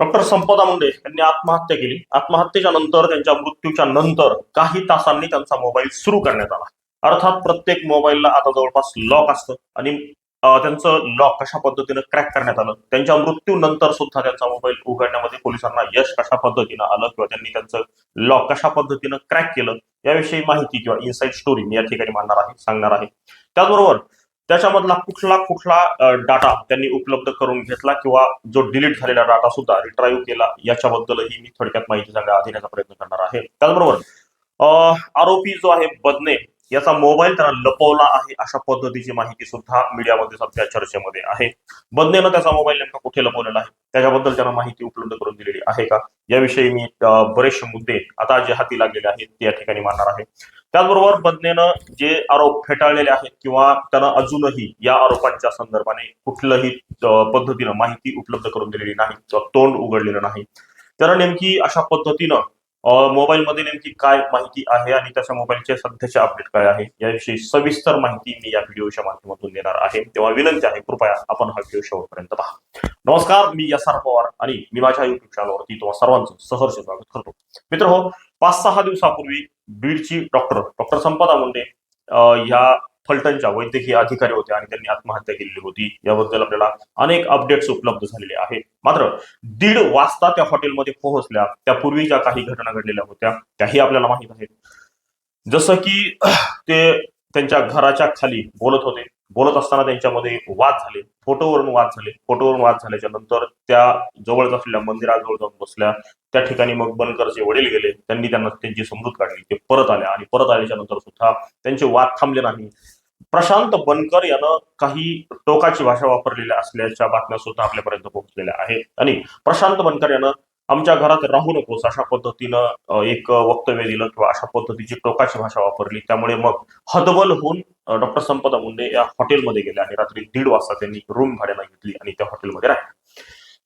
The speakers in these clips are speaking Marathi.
डॉक्टर संपदा मुंडे यांनी आत्महत्या केली. आत्महत्येच्या नंतर त्यांच्या मृत्यूच्या नंतर काही तासांनी त्यांचा मोबाईल सुरू करण्यात आला. अर्थात प्रत्येक मोबाईलला आता जवळपास लॉक असतं आणि त्यांचं लॉक कशा पद्धतीनं क्रॅक करण्यात आलं त्यांच्या मृत्यूनंतर सुद्धा त्यांचा मोबाईल उघडण्यामध्ये पोलिसांना यश कशा पद्धतीनं आलं किंवा त्यांनी त्यांचं लॉक कशा पद्धतीनं क्रॅक केलं याविषयी माहिती किंवा इनसाइड स्टोरी मी या ठिकाणी मांडणार आहे सांगणार आहे. त्याचबरोबर त्याच्यामधला कुठला कुठला डाटा त्यांनी उपलब्ध करून घेतला किंवा जो डिलीट झालेला डाटा सुद्धा रिट्राईव्ह केला याच्याबद्दलही मी थोडक्यात माहिती सांगा देण्याचा प्रयत्न करणार आहे. त्याचबरोबर आरोपी जो आहे बदने याचा मोबाईल त्यांना लपवला आहे अशा पद्धतीची माहिती सुद्धा मीडियामध्ये सध्या चर्चेमध्ये आहे. बदनेनं त्याचा मोबाईल नेमका कुठे लपवलेला आहे? त्याच्याबद्दल त्यांना माहिती उपलब्ध करून दिलेली आहे का? याविषयी मी बरेचसे मुद्दे आता जे हाती लागलेले आहेत ते या ठिकाणी मांडणार आहे. त्याचबरोबर बदनेनं जे आरोप फेटाळलेले आहेत किंवा त्यानं अजूनही या आरोपांच्या संदर्भाने कुठलंही पद्धतीनं माहिती उपलब्ध करून दिलेली नाही किंवा तोंड उघडलेलं नाही. त्यानं नेमकी अशा पद्धतीनं मोबाईलमध्ये नेमकी काय माहिती आहे आणि त्याच्या मोबाईलचे सध्याचे अपडेट काय आहे याविषयी सविस्तर माहिती मी या व्हिडिओच्या माध्यमातून देणार आहे. तेव्हा विनंती आहे कृपया आपण हा व्हिडिओ शेवटपर्यंत पहा. नमस्कार मी एस आर पवार आणि मी माझ्या युट्यूब चॅनलवरती तुम्हाला सर्वांचं सहर्ष स्वागत करतो. मित्र हो पाच सहा दिवसापूर्वी बीडची डॉक्टर डॉक्टर संपदा मुंडे ह्या या फलटणच्या वैद्यकीय अधिकारी होत्या आणि त्यांनी आत्महत्या केलेली होती. याबद्दल आपल्याला अनेक अपडेट्स उपलब्ध झालेले आहेत. मात्र दीड वाजता त्या हॉटेलमध्ये पोहोचल्या. त्यापूर्वी ज्या काही घटना घडलेल्या होत्या त्याही आपल्याला माहीत आहेत. जसं की ते त्यांच्या घराच्या खाली बोलत होते. बोलत असताना त्यांच्यामध्ये वाद झाले. फोटोवरून वाद झाले. फोटोवरून वाद झाल्याच्यानंतर त्या जवळच असलेल्या मंदिराजवळ जाऊन बसल्या. त्या ठिकाणी मग बनकरचे वडील गेले. त्यांनी त्यांना त्यांची समजूत काढली. ते परत आल्या आणि परत आल्याच्यानंतर सुद्धा त्यांचे वाद थांबले नाही. प्रशांत बनकर यानं काही टोकाची भाषा वापरलेल्या असल्याच्या बातम्या सुद्धा आपल्यापर्यंत पोहोचलेल्या आहेत. आणि प्रशांत बनकर यानं आमच्या घरात राहू नकोस अशा पद्धतीनं एक वक्तव्य दिलं किंवा अशा पद्धतीची टोकाची भाषा वापरली. त्यामुळे मग हदबल होऊन डॉक्टर संपदा मुंडे या हॉटेलमध्ये गेले आणि रात्री दीड वाजता त्यांनी रूम भाड्यानं घेतली आणि त्या हॉटेलमध्ये राहिले.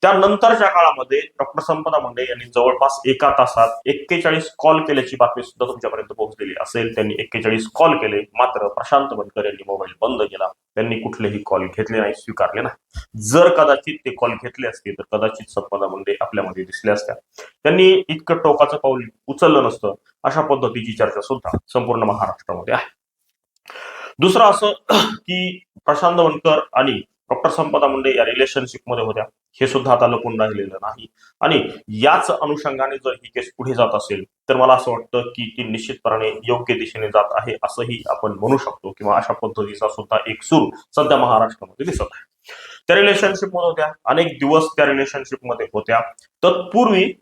त्यानंतरच्या काळामध्ये डॉक्टर संपदा मुंडे यांनी जवळपास एका तासात एक्केचाळीस कॉल केल्याची बातमी सुद्धा तुमच्यापर्यंत पोहोचलेली असेल. त्यांनी एक्केचाळीस कॉल केले. मात्र प्रशांत बनकर यांनी मोबाईल बंद केला. त्यांनी कुठलेही कॉल घेतले नाही स्वीकारले नाही. जर कदाचित ते कॉल घेतले असते तर कदाचित संपदा मुंडे आपल्यामध्ये दिसल्या असत्या. त्यांनी इतकं टोकाचं पाऊल उचललं नसतं. अशा पद्धतीची चर्चा सुद्धा संपूर्ण महाराष्ट्रामध्ये आहे. दुसरं असं की प्रशांत बनकर आणि डॉक्टर संपदा मुंडे या रिलेशनशिपमध्ये होत्या. हे सुद्धा आता लपून राहिलेलं नाही. आणि याच अनुषंगाने जर ही केस पुढे जात असेल तर मला असं वाटतं की ती निश्चितपणे योग्य दिशेने जात आहे असंही आपण म्हणू शकतो किंवा अशा पद्धतीचा सुद्धा एक सूर सध्या महाराष्ट्रामध्ये दिसत आहे. त्या रिलेशनशिपमध्ये होत्या. अनेक दिवस त्या रिलेशनशिपमध्ये होत्या. तत्पूर्वी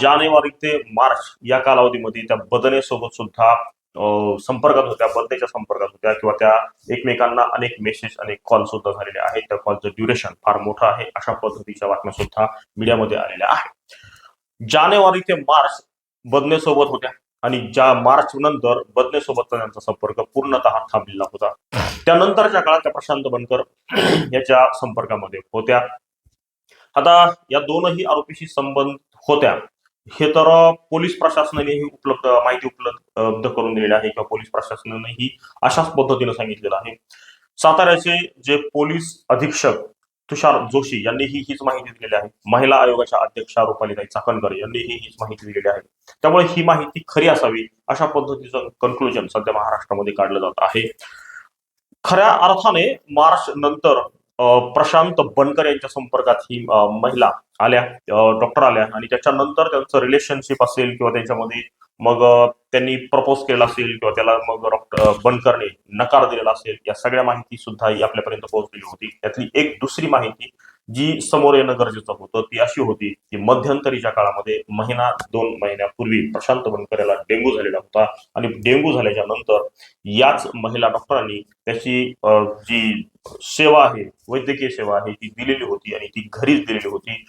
जानेवारी ते मार्च या कालावधीमध्ये त्या बदनेसोबत सुद्धा संपर्कात होत्या बर्थडेच्या संपर्कात होत्या किंवा त्या एकमेकांना अनेक मेसेज अनेक कॉल सुद्धा झालेले आहेत. त्या कॉलचं ड्युरेशन फार मोठं आहे. अशा पद्धतीच्या बातम्या सुद्धा मीडियामध्ये आलेल्या आहेत. जानेवारी ते मार्च बदनेसोबत होत्या आणि ज्या मार्च नंतर बदनेसोबतचा त्यांचा संपर्क पूर्णतः थांबलेला होता. त्यानंतरच्या काळात त्या प्रशांत बनकर याच्या संपर्कामध्ये होत्या. आता या दोनही आरोपीशी संबंध होत्या. हे तर पोलीस प्रशासनानेही उपलब्ध माहिती उपलब्ध करून दिलेली आहे किंवा पोलीस प्रशासनानेही अशाच पद्धतीने सांगितलेलं आहे. साताऱ्याचे जे पोलीस अधीक्षक तुषार जोशी यांनीही हीच माहिती दिलेली आहे. महिला आयोगाच्या अध्यक्षा रुपालीताई चाकणकर यांनीही हीच माहिती दिलेली आहे. त्यामुळे ही माहिती खरी असावी अशा पद्धतीचं कन्क्लुजन सध्या महाराष्ट्रामध्ये काढलं जात आहे. खऱ्या अर्थाने मार्च नंतर प्रशांत बनकर यांच्या संपर्कात ही महिला आल्या डॉक्टर आल्या आणि त्याच्यानंतर त्यांचं रिलेशनशिप असेल किंवा त्याच्यामध्ये मग त्यांनी प्रपोज केला असेल किंवा त्याला मग डॉक्टर बनकरने नकार दिलेला असेल या सगळ्या माहिती सुद्धा ही आपल्यापर्यंत पोहोचलेली होती. त्यातली एक दुसरी माहिती जी समोर येणं गरजेचं होतं ती अशी होती की मध्यंतरीच्या काळामध्ये महिना दोन महिन्यापूर्वी प्रशांत बनकर याला डेंग्यू झालेला होता. आणि डेंग्यू झाल्याच्यानंतर याच महिला डॉक्टरांनी त्याची जी सेवा आहे वैद्यकीय सेवा आहे ती दिलेली होती आणि ती घरीच दिलेली होती.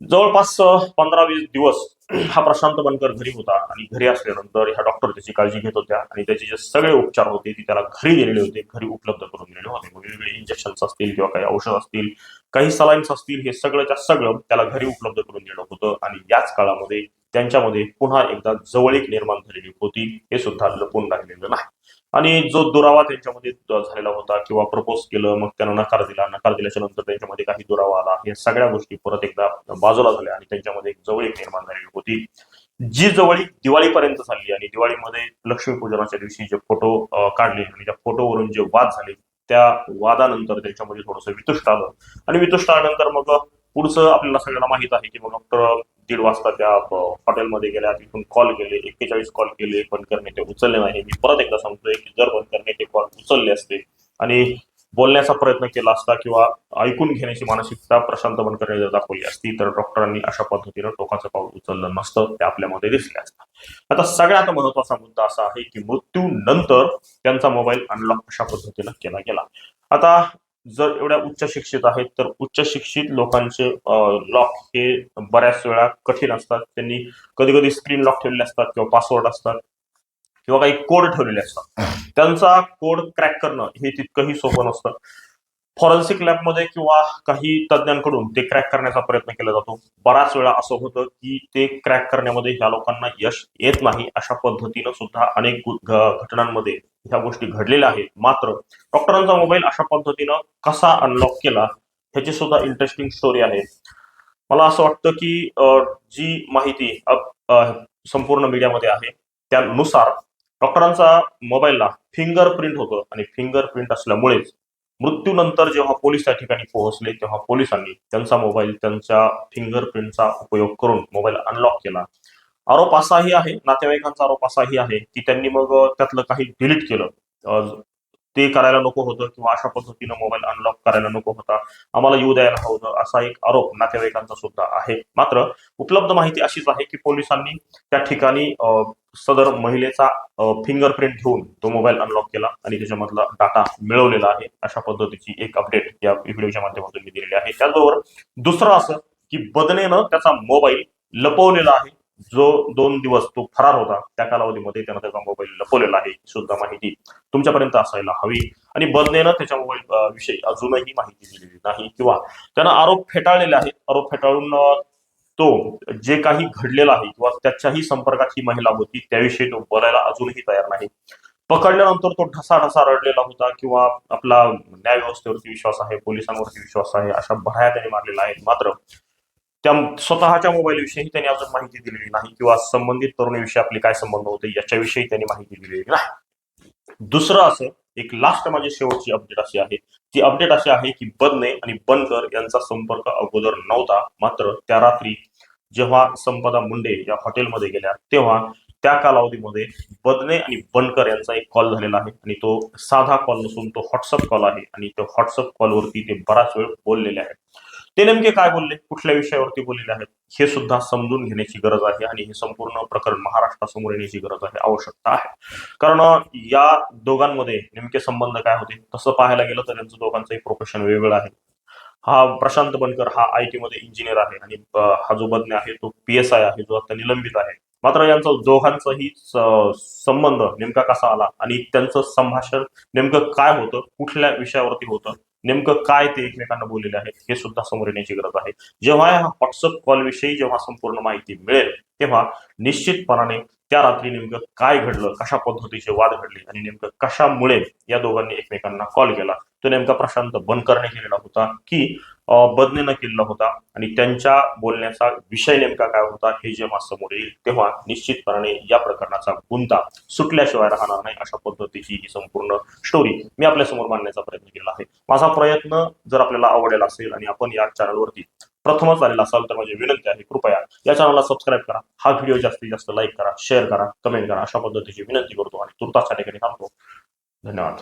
जवळपास पंधरा वीस दिवस हा प्रशांत बनकर घरी होता आणि घरी असल्यानंतर ह्या डॉक्टर त्याची काळजी घेत होत्या आणि त्याचे जे सगळे उपचार होते ते त्याला घरी दिलेले होते घरी उपलब्ध करून दिलेले होते. वेगवेगळे इंजेक्शन्स असतील किंवा काही औषध असतील काही सलाईन्स असतील हे सगळंच्या सगळं त्याला घरी उपलब्ध करून दिलं होतं आणि याच काळामध्ये त्यांच्यामध्ये पुन्हा एकदा जवळीक निर्माण झालेली होती हे सुद्धा लपून राहिलेलं नाही. आणि जो दुरावा त्यांच्यामध्ये झालेला होता किंवा प्रपोज केलं मग त्यांना नकार दिला नकार दिल्याच्या नंतर त्यांच्यामध्ये काही दुरावा आला या सगळ्या गोष्टी परत एकदा बाजूला झाल्या आणि त्यांच्यामध्ये एक जवळीक निर्माण झालेली होती. जी जवळीक दिवाळीपर्यंत चालली आणि दिवाळीमध्ये लक्ष्मीपूजनाच्या दिवशी जे फोटो काढले आणि त्या फोटोवरून जे वाद झाले त्या वादानंतर त्याच्यामध्ये थोडंसं वितुष्ट आलं. आणि वितुष्ट आल्यानंतर मग पुढचं आपल्याला सगळ्यांना माहीत आहे की मग डॉक्टर दीड वाजता त्या हॉटेलमध्ये गेल्या तिथून कॉल केले एक्केचाळीस कॉल केले बंद करणे ते उचलले नाही. मी परत एकदा सांगतोय की जर बंद करणे ते कॉल उचलले असते आणि बोलण्याचा प्रयत्न केला असता किंवा ऐकून घेण्याची मानसिकता प्रशांत बनकरने जर दाखवली असती तर डॉक्टरांनी अशा पद्धतीनं टोकाचं पाऊल उचललं नसतं ते आपल्यामध्ये दिसले असतं. आता सगळ्यात महत्त्वाचा मुद्दा असा आहे की मृत्यूनंतर त्यांचा मोबाईल अनलॉक अशा पद्धतीनं केला गेला. आता जर एवढ्या उच्च शिक्षित आहेत तर उच्च शिक्षित लोकांचे लॉक हे बऱ्याच वेळा कठीण असतात. त्यांनी कधी कधी स्क्रीन लॉक ठेवलेले असतात किंवा पासवर्ड असतात किंवा काही कोड ठेवलेले असतात. त्यांचा कोड क्रॅक करणं हे तितकंही सोपं नसतं. फॉरेन्सिक लॅबमध्ये किंवा काही तज्ज्ञांकडून ते क्रॅक करण्याचा प्रयत्न केला जातो. बराच वेळा असं होतं की ते क्रॅक करण्यामध्ये ह्या लोकांना यश येत नाही अशा पद्धतीनं सुद्धा अनेक घटनांमध्ये ह्या गोष्टी घडलेल्या आहेत. मात्र डॉक्टरांचा मोबाईल अशा पद्धतीनं कसा अनलॉक केला ह्याची सुद्धा इंटरेस्टिंग स्टोरी आहे. मला असं वाटतं की जी माहिती संपूर्ण मीडियामध्ये आहे त्यानुसार डॉक्टरांचा मोबाईलला फिंगरप्रिंट होतं. आणि फिंगरप्रिंट असल्यामुळेच मृत्यूनंतर जेव्हा पोलीस त्या ठिकाणी पोहोचले तेव्हा पोलिसांनी त्यांचा मोबाईल त्यांच्या फिंगरप्रिंटचा उपयोग करून मोबाईल अनलॉक केला. आरोप असाही आहे नातेवाईकांचा आरोप असाही आहे की त्यांनी मग त्यातलं काही डिलीट केलं. ते करायला नको होतं किंवा अशा पद्धतीनं मोबाईल अनलॉक करायला नको होता. आम्हाला येऊ द्यायला हवं होतं असा एक आरोप नातेवाईकांचा सुद्धा आहे. मात्र उपलब्ध माहिती अशीच आहे की पोलिसांनी त्या ठिकाणी सदर महिलेचा फिंगरप्रिंट घेऊन तो मोबाईल अनलॉक केला आणि त्याच्यामधला डाटा मिळवलेला आहे. अशा पद्धतीची एक अपडेट या व्हिडिओच्या माध्यमातून मी दिलेली आहे. त्याचबरोबर दुसरं असं की बदनेनं त्याचा मोबाईल लपवलेला आहे. जो दोन दिवस तो फरार होता त्या कालावधीमध्ये त्यानं त्याचा मोबाईल लपवलेला आहे सुद्धा माहिती तुमच्यापर्यंत असायला हवी. आणि बदनेनं त्याच्या मोबाईल विषयी अजूनही माहिती दिलेली नाही. किंवा त्यानं आरोप फेटाळलेले आहेत. आरोप फेटाळून तो जे काही घडलेलं आहे किंवा त्याच्याही संपर्कात ही महिला होती त्याविषयी तो बोलायला अजूनही तयार नाही. पकडल्यानंतर तो ढसा ढसा रडलेला होता किंवा आपला न्याय व्यवस्थेवरती विश्वास आहे पोलिसांवरती विश्वास आहे अशा भराया त्याने मारलेल्या आहेत मात्र त्या स्वतःच्या मोबाईल विषयी त्यांनी अजून माहिती दिलेली नाही किंवा संबंधित तरुणीविषयी आपले काय संबंध होते याच्याविषयी त्यांनी माहिती दिलेली नाही. दुसरं असं एक लास्ट माझी शेवटची अपडेट अशी आहे. ती अपडेट अशी आहे की बदने आणि बनकर यांचा संपर्क अगोदर नव्हता. मात्र त्या रात्री जेव्हा संपदा मुंडे या हॉटेलमध्ये गेल्या तेव्हा त्या कालावधीमध्ये बदने आणि बनकर यांचा एक कॉल झालेला आहे. आणि तो साधा कॉल नसून तो व्हॉट्सअप कॉल आहे. आणि त्या व्हॉट्सअप कॉलवरती ते बराच वेळ बोललेले आहेत. ते नेमके काय बोलले? कुठल्या विषयावरती बोललेले आहेत? हे सुद्धा समजून घेण्याची गरज आहे आणि हे संपूर्ण प्रकरण महाराष्ट्रासमोर येण्याची गरज आहे आवश्यकता आहे. कारण या दोघांमध्ये नेमके संबंध काय होते? तसं पाहायला गेलं तर यांचं दोघांचंही प्रोफेशन वेगवेगळं आहे. हा प्रशांत बनकर हा आय टी मध्ये इंजिनियर आहे आणि हा जो बदने आहे तो पी एस आय आहे जो आता निलंबित आहे. मात्र यांचं दोघांचाही संबंध नेमका कसा आला आणि त्यांचं संभाषण नेमकं काय होतं? कुठल्या विषयावरती होतं? नेमकं काय ते एकमेकांना बोललेले आहेत हे सुद्धा समोर येण्याची गरज आहे. जेव्हा या व्हॉट्सअप कॉल विषयी जेव्हा संपूर्ण माहिती मिळेल तेव्हा निश्चितपणाने त्या रात्री नेमकं काय घडलं कशा पद्धतीचे वाद घडले आणि नेमकं कशामुळे या दोघांनी एकमेकांना कॉल केला? तो नेमका प्रशांत बनकरने केलेला होता की बदनेनं केलेला होता आणि त्यांच्या बोलण्याचा विषय नेमका काय होता हे जेव्हा समोर येईल तेव्हा निश्चितपणे या प्रकरणाचा गुंता सुटल्याशिवाय राहणार नाही अशा पद्धतीची ही संपूर्ण स्टोरी मी आपल्यासमोर मांडण्याचा प्रयत्न केला आहे. माझा प्रयत्न जर आपल्याला आवडेल असेल आणि आपण या चॅनलवरती प्रथमच आलेला असाल तर माझी विनंती आहे कृपया या चॅनलला सबस्क्राईब करा. हा व्हिडिओ जास्तीत जास्त लाईक करा शेअर करा कमेंट करा. अशा पद्धतीची विनंती करतो आणि तुर्तास त्या ठिकाणी थांबतो. धन्यवाद.